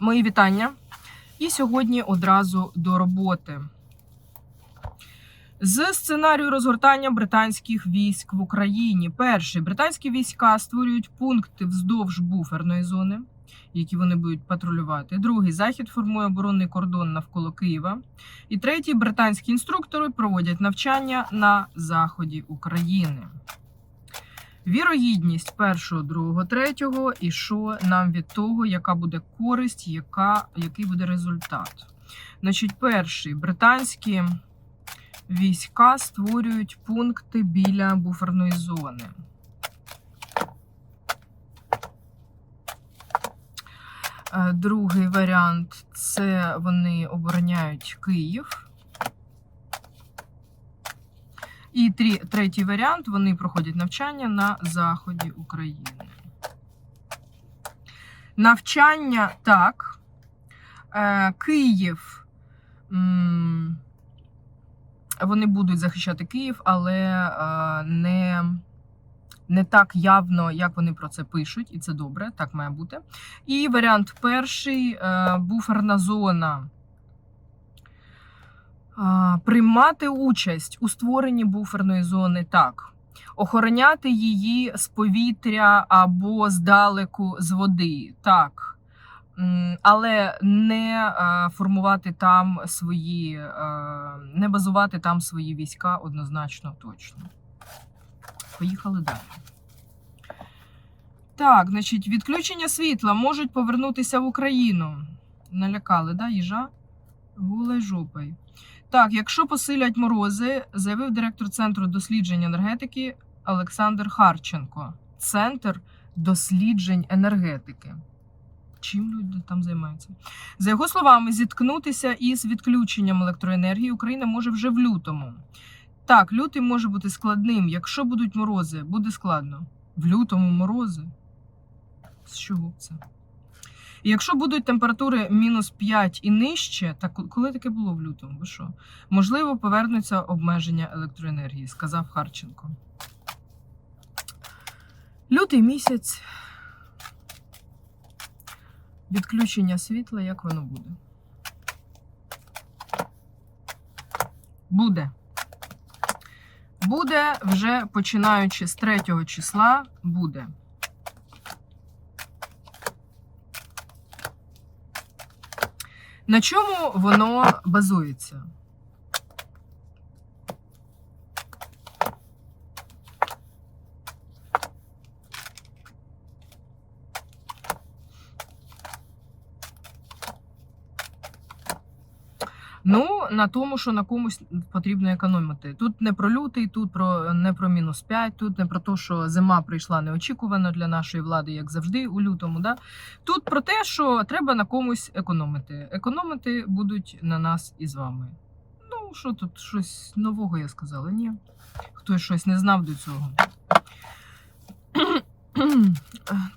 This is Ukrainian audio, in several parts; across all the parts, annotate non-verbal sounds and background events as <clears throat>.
Мої вітання. І сьогодні одразу до роботи. З сценарію розгортання британських військ в Україні. Перший британські війська створюють пункти вздовж буферної зони, які вони будуть патрулювати. Другий захід формує оборонний кордон навколо Києва. І третій британські інструктори проводять навчання на заході України. Вірогідність першого, другого, третього, і що нам від того, яка буде користь, яка, який буде результат. Значить, перший британські війська створюють пункти біля буферної зони. Е, Другий варіант це вони обороняють Київ. І трі- третій варіант вони проходять навчання на заході України. Навчання так. Е, Київ. Вони будуть захищати Київ, але е, не, не так явно, як вони про це пишуть, і це добре, так має бути. І варіант перший е, буферна зона. Приймати участь у створенні буферної зони так. Охороняти її з повітря або здалеку з води, так. Але не а, формувати там свої, а, не базувати там свої війська однозначно точно. Поїхали далі. Так, значить, відключення світла можуть повернутися в Україну. Налякали, да, їжа? Голой жопою. Так, якщо посилять морози, заявив директор Центру досліджень енергетики Олександр Харченко. Центр досліджень енергетики. Чим люди там займаються? За його словами, зіткнутися із відключенням електроенергії Україна може вже в лютому. Так, лютий може бути складним. Якщо будуть морози, буде складно. В лютому морози. З чого це? І якщо будуть температури мінус 5 і нижче, так коли таке було в лютому? Ви що? Можливо, повернуться обмеження електроенергії, сказав Харченко. Лютий місяць. Відключення світла, як воно буде? Буде. Буде вже починаючи з 3 числа, буде. На чому воно базується? Ну, на тому, що на комусь потрібно економити. Тут не про лютий, тут про не про мінус 5, тут не про те, що зима прийшла неочікувано для нашої влади, як завжди, у лютому. Да? Тут про те, що треба на комусь економити. Економити будуть на нас і з вами. Ну, що тут щось нового я сказала? Ні. Хтось щось не знав до цього.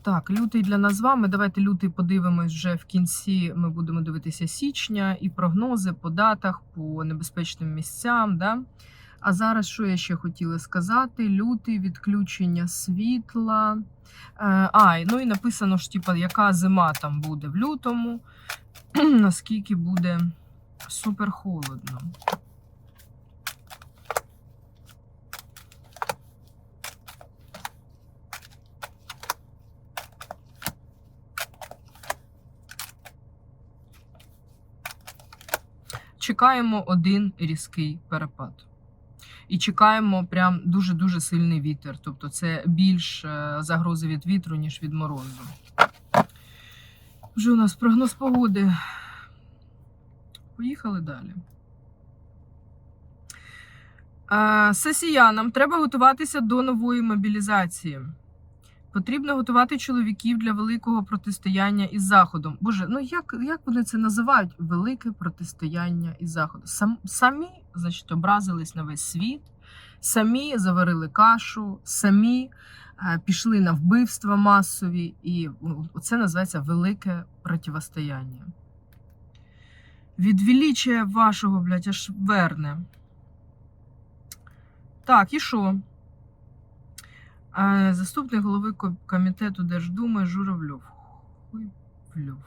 Так, лютий для нас з вами. Давайте лютий подивимось вже в кінці. Ми будемо дивитися січня і прогнози по датах, по небезпечним місцям. Да? А зараз що я ще хотіла сказати? Лютий відключення світла. Е, А, ну і написано ж, типу, яка зима там буде в лютому, <clears throat> наскільки буде супер холодно. Чекаємо один різкий перепад. І чекаємо прям дуже-дуже сильний вітер. Тобто це більш е, загрози від вітру, ніж від морозу. Вже у нас прогноз погоди. Поїхали далі. Е, Сесіянам треба готуватися до нової мобілізації. Потрібно готувати чоловіків для великого протистояння із Заходом. Боже, ну як, як вони це називають? Велике протистояння із Заходом. Сам, самі, значить, образились на весь світ, самі заварили кашу, самі е, пішли на вбивства масові, і це називається велике протистояння. Від величия вашого, блядь, аж верне. Так, і що? Заступник голови комітету Держдуми Журавльов. Хуйльов.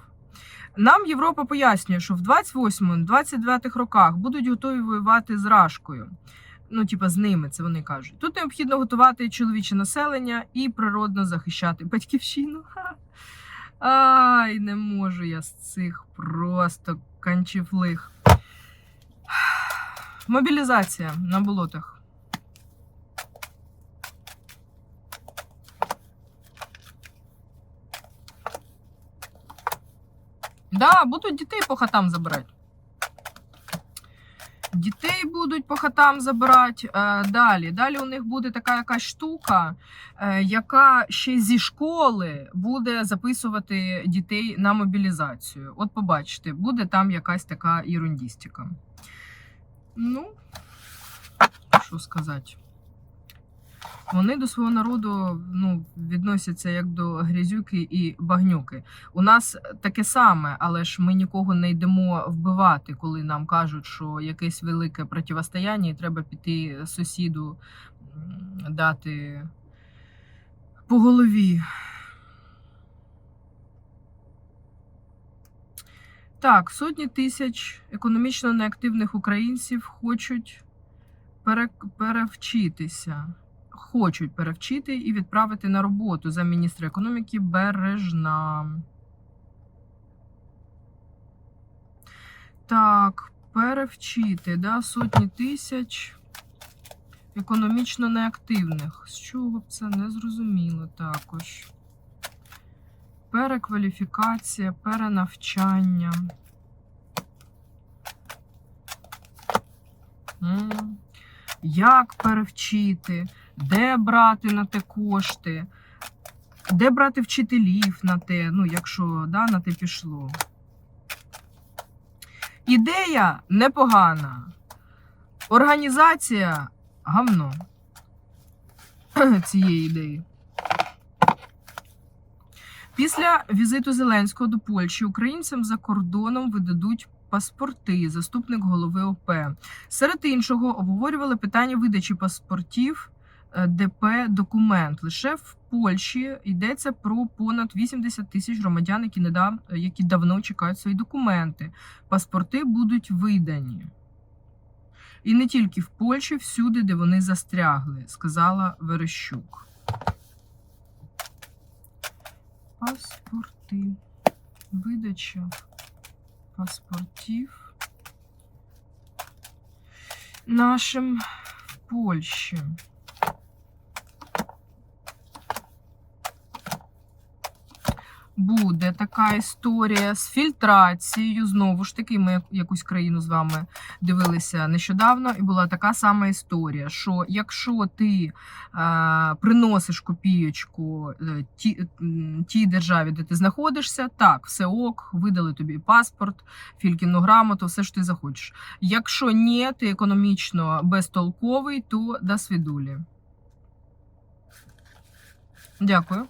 Нам Європа пояснює, що в 28-29 роках будуть готові воювати з Рашкою. Ну, типа, з ними, це вони кажуть. Тут необхідно готувати чоловіче населення і природно захищати батьківщину. Ай, не можу я з цих просто канчіфлих. Мобілізація на болотах. Да, будуть дітей по хатам забирати. Дітей будуть по хатам забирати. Е, далі. Далі у них буде така якась штука, е, яка ще зі школи буде записувати дітей на мобілізацію. От побачите, буде там якась така ерундістика. Ну, що сказати. Вони до свого народу ну, відносяться як до грязюки і багнюки. У нас таке саме, але ж ми нікого не йдемо вбивати, коли нам кажуть, що якесь велике противостояння, і треба піти сусіду дати по голові. Так, сотні тисяч економічно неактивних українців хочуть пере- перевчитися. Хочуть перевчити і відправити на роботу за міністра економіки Бережна. Так, перевчити, да, сотні тисяч економічно неактивних. З чого б це не зрозуміло також. Перекваліфікація, перенавчання. Як перевчити? Де брати на те кошти? Де брати вчителів на те, ну, якщо да, на те пішло? Ідея непогана. Організація гавно цієї ідеї. Після візиту Зеленського до Польщі українцям за кордоном видадуть паспорти, заступник голови ОП. Серед іншого обговорювали питання видачі паспортів ДП документ. Лише в Польщі йдеться про понад 80 тисяч громадян, які недав... які давно чекають свої документи. Паспорти будуть видані. І не тільки в Польщі, всюди, де вони застрягли, сказала Верещук. Паспорти. Видача паспортів нашим в Польщі. Буде така історія з фільтрацією. Знову ж таки, ми якусь країну з вами дивилися нещодавно, і була така сама історія: що якщо ти е, приносиш копієчку е, ті, тій державі, де ти знаходишся, так, все ок, видали тобі паспорт, фількіну грамоту, все що ти захочеш. Якщо ні, ти економічно безтолковий, то до свідулі. Дякую.